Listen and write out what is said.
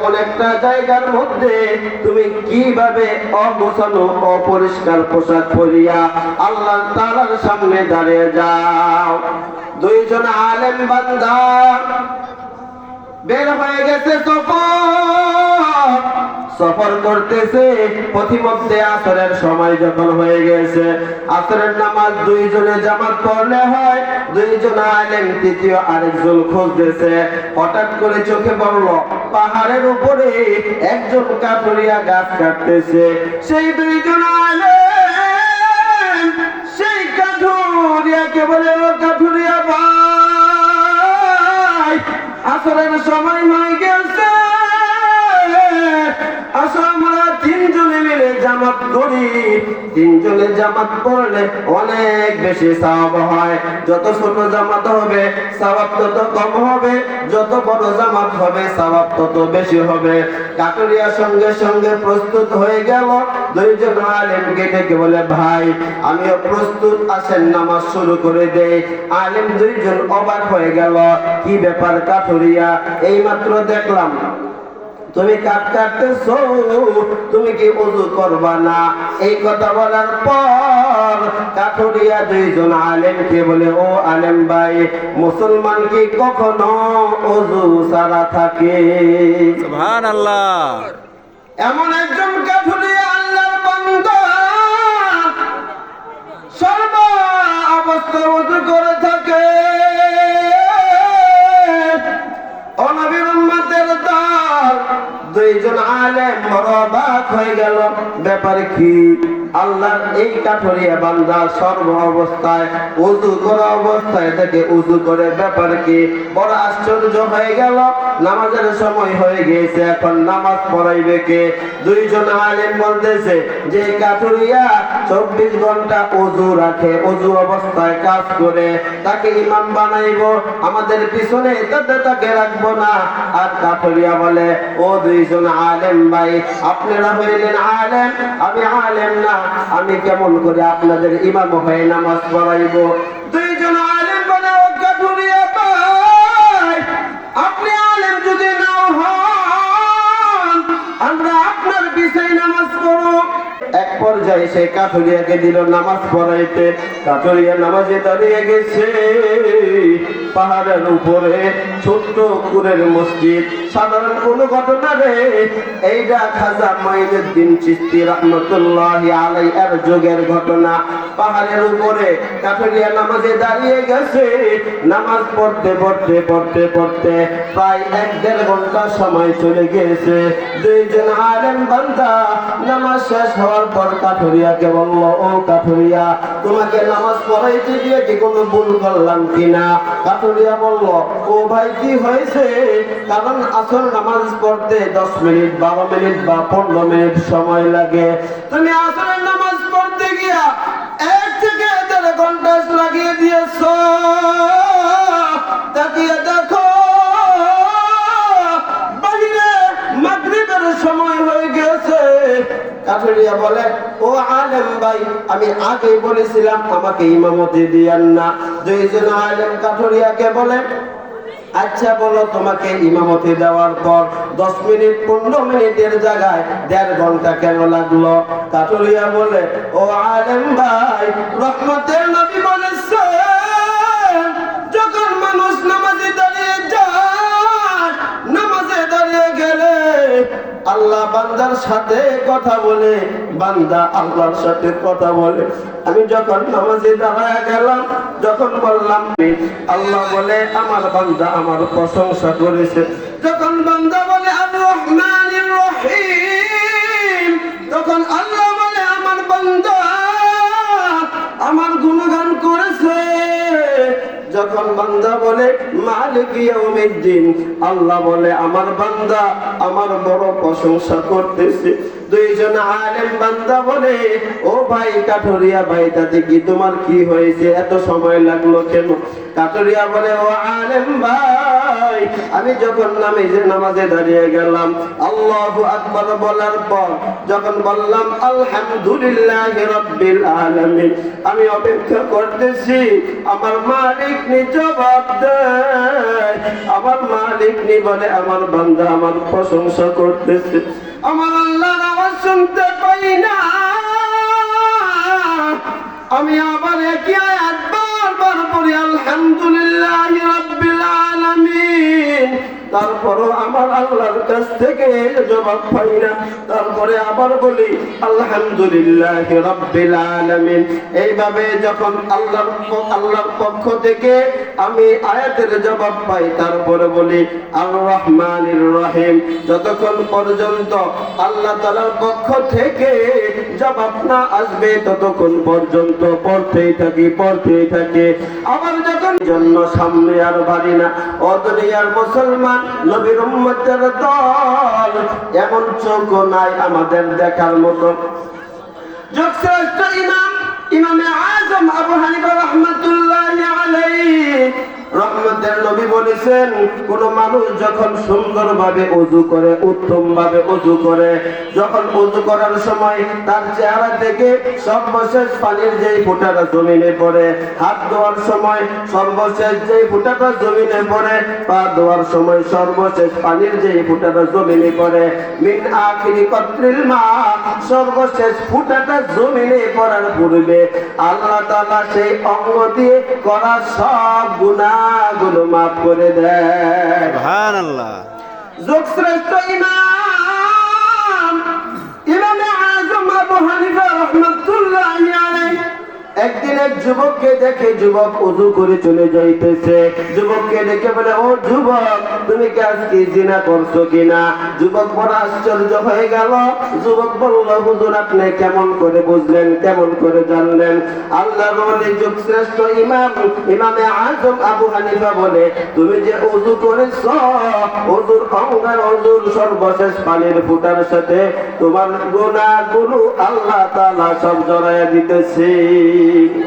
এমন একটা জায়গার মধ্যে তুমি কীভাবে অগোছানো অপরিষ্কার পোশাক পরিয়া আল্লাহ তালার সামনে দাঁড়িয়ে যাও। দুইজন আলেম বান্দা বের হয়ে গেছে সফর সফর করতেছে। পথিমধ্যে আসরের সময় যখন হয়ে গেছে, আসরের নামাজ দুইজনে জামাত পড়লে হয়, দুইজন আলেম, তৃতীয় আরেকজন খুঁজতেছে। হঠাৎ করে চোখে পড়ল, পাহাড়ের উপরে একজন কাঠুরিয়া গাছ কাটতেছে। সেই দুইজন আলেম, সেই কাঠুরিয়াকে বলে কাঠুরিয়া ভাই, আসরের সময় হয়ে গেছে। আসো আমরা তিনজনে মিলে জামাত করি। তিনজনে জামাত পড়লে অনেক বেশি সওয়াব হয়। যত ছোট জামাত হবে, সওয়াব তত কম হবে। যত বড় জামাত হবে, সওয়াব তত বেশি হবে। কাটুরিয়া সঙ্গে সঙ্গে প্রস্তুত হয়ে গেল। দুইজন আলেমকে ডেকে বলে, ভাই, আমিও প্রস্তুত আছেন নামাজ শুরু করে দেই। আলেম দুইজন অবাক হয়ে গেল, কি ব্যাপার কাঠুরিয়া? এইমাত্র দেখলাম। তুমি কাট কাটতেছো তুমি কি উজু করবা না? এই কথা বলার পর কাঠুরিয়া দুইজন আলেমকে বলে ও আলেম ভাই মুসলমান কি কখনো উজু সারা থাকে? সুবহানাল্লাহ। এমন একজন কাঠুরিয়া অবাক হয়ে গেল। ব্যাপার কি? আল্লাহ এই কাঠরিয়া বান্দা সর্ব অবস্থায় উজু করা অবস্থায় থেকে উজু করে। ব্যাপার কি? বড় আশ্চর্য হয়ে গেল। নামাজের সময় হয়ে গিয়েছে, এখন নামাজ পড়াইবে কে? দুইজন আলেম বলতেছে, যে কাঠুরিয়া চব্বিশ ঘণ্টা উজু রাখে উজু অবস্থায় কাজ করে, তাকে ইমাম বানাইবো, আমাদের পিছনে তাকে রাখব না। আর কাঠুরিয়া বলে, ও দুইজন আলেম ভাই, আপনারা হইলেন আলেম, আমি আলেম না, আমি কেমন করে আপনাদের ইমাম হয়ে নামাজ পড়াইবো? দুইজন পর্যায়ে সে কাঠুরিয়াকে দিল নামাজ পড়াইতে। কাঠুরিয়া নামাজে দাঁড়িয়ে গেছে। পাহাড়ের উপরে, ছোট্ট কুরের মসজিদ। সাধারণ কোনো ঘটনা রে? এইটা খাজা মাইনুদ্দিন চিস্তি রহমতুল্লাহ আলাই এর যুগের ঘটনা। পাহাড়ের উপরে কাঠুরিয়া নামাজে দাঁড়িয়ে গেছে। নামাজ পড়তে পড়তে পড়তে পড়তে প্রায় এক দেড় ঘণ্টা সময় চলে গিয়েছে। দুইজন আলেম বান্দা নামাজ শেষ হওয়ার পর কাঠুরিয়াকে বলল, ও কাঠুরিয়া তোমাকে নামাজ পড়াইতে গিয়ে কি কোনো ভুল করলাম কিনা? কাঠুরিয়া বলল, ও ভাই, কি হয়েছে? কারণ আসল নামাজ পড়তে দশ মিনিট, বারো মিনিট বা পনেরো মিনিট সময় লাগে। তুমি আসল নামাজ পড়তে গিয়া এক থেকে ঘণ্টা লাগিয়ে দিয়েছ। তাকিয়ে দেখো কাঠুরিয়া বলে, ও আলেম ভাই, আমি আগেই বলেছিলাম আমাকে ইমামতি দিয়ান না। দুইজন আলেম কাঠুরিয়াকে বলে আচ্ছা বলো তোমাকে ইমামতি দেওয়ার পর দশ মিনিট, পনেরো মিনিটের জায়গায় দেড় ঘণ্টা কেন লাগল? কাঠুরিয়া বলে, ও আলেম ভাই, রহমতের নবী বলেছেন আল্লাহ বান্দার সাথে কথা বলে, বান্দা আল্লাহর সাথে কথা বলে। আমি যখন নামাজে দাঁড়ায় গেলাম, যখন বললাম, আল্লাহ বলে, আমার বান্দা আমার প্রশংসা করেছে। যখন বান্দা বলে রহিম। তখন আল্লাহ বলে, আমার বান্দা আমার গুণগান করেছে। যখন বান্দা বলে আল্লাহ বলে আমার বান্দা আমার বড় প্রশংসা করতেছে। দুইজন আলেম বান্দা বলে, ও ভাই কাঠরিয়া ভাই, তাতে কি তোমার কি হয়েছে? এত সময় লাগল কেন? কাঠরিয়া বলে, ও আলেম ভাই, আমি যখন নামাজে নামাজে দাঁড়িয়ে গেলাম, আল্লাহু আকবার বলার পর যখন বললাম, আলহামদুলিল্লাহ রাব্বিল আলামিন আমি অপেক্ষা করতেছি, আমার মালিক নি জবাব দেয়। আমার মালিক নি বলে, আমার বান্দা আমার প্রশংসা করতেছে। আমার শুনতে পাই না। আমি আবার একই আয়াত বারবার পড়ি আলহামদুলিল্লাহ রাব্বিল আলামিন। তারপরও আমার আল্লাহর কাছ থেকে জবাব পাই না। তারপরে আবার বলি, আলহামদুলিল্লাহ রাব্বিল আলামিন। এইভাবে যখন আল্লাহর আল্লাহর পক্ষ থেকে আমি আয়াতের জবাব পাই, তারপরে বলি আর রহমানির রহিম। যতক্ষণ পর্যন্ত আল্লাহ তাআলার পক্ষ থেকে জবাব না আসবে, ততক্ষণ পর্যন্ত পড়তেই থাকি, পড়তেই থাকে। আবার জন্য সামনে আর বাড়ি না। অদরিয়ার মুসলমান নবীর উম্মতের দল এমন চোখ নাই আমাদের দেখার মতো। যুগশ্রেষ্ঠ ইমাম, ইমামে আজম আবু হানিফা রহমতুল্লাহ আলাইহি রহমতের নবী বলেছেন, কোন মানুষ যখন সুন্দরভাবে অজু করে উত্তম ভাবে অজু করে, যখন অজু করার সময় তার চেহারা থেকে সর্বশেষ পানির যেই ফোঁটাটা জমিনে পড়ে, হাত ধোয়ার সময় সর্বশেষ যেই ফোঁটাটা জমিনে পড়ে, পা ধোয়ার সময় সর্বশেষ পানির যেই ফোঁটাটা জমিনে পড়ে, মিন আখিরি কত্রিল মা, সর্বশেষ ফুটাটা জমিনে পড়ার পূর্বে আল্লাহ তাআলা সেই অঙ্গ দিয়ে করা সব গুনাহগুলো মাফ করে দেয় সুবহান আল্লাহ যোগশ্রেষ্ঠ ইমাম। ইমামে আজম আবু হানিফা রহমাতুল্লাহ আলাইহি। একদিন এক যুবককে দেখে যুবক উজু করে চলে যাইতেছে। যুবককে দেখে বলে, ও যুবক, তুমি কি আজকে জিনা করছ কিনা? যুবক বড় আশ্চর্য হয়ে গেল। যুবক বলল, হুজুর, আপনি কেমন করে বুঝলেন, কেমন করে জানলেন? আল্লাহ বলে যুগ শ্রেষ্ঠ ইমাম, ইমামে আজম আবু হানিফা বলে, তুমি যে উজু করেছ, উজুর অঙ্গার উজুর সর্বশেষ পানির ফুটার সাথে তোমার গুনাহগুলো আল্লাহ তাআলা সব জড়াইয়া দিতেছে।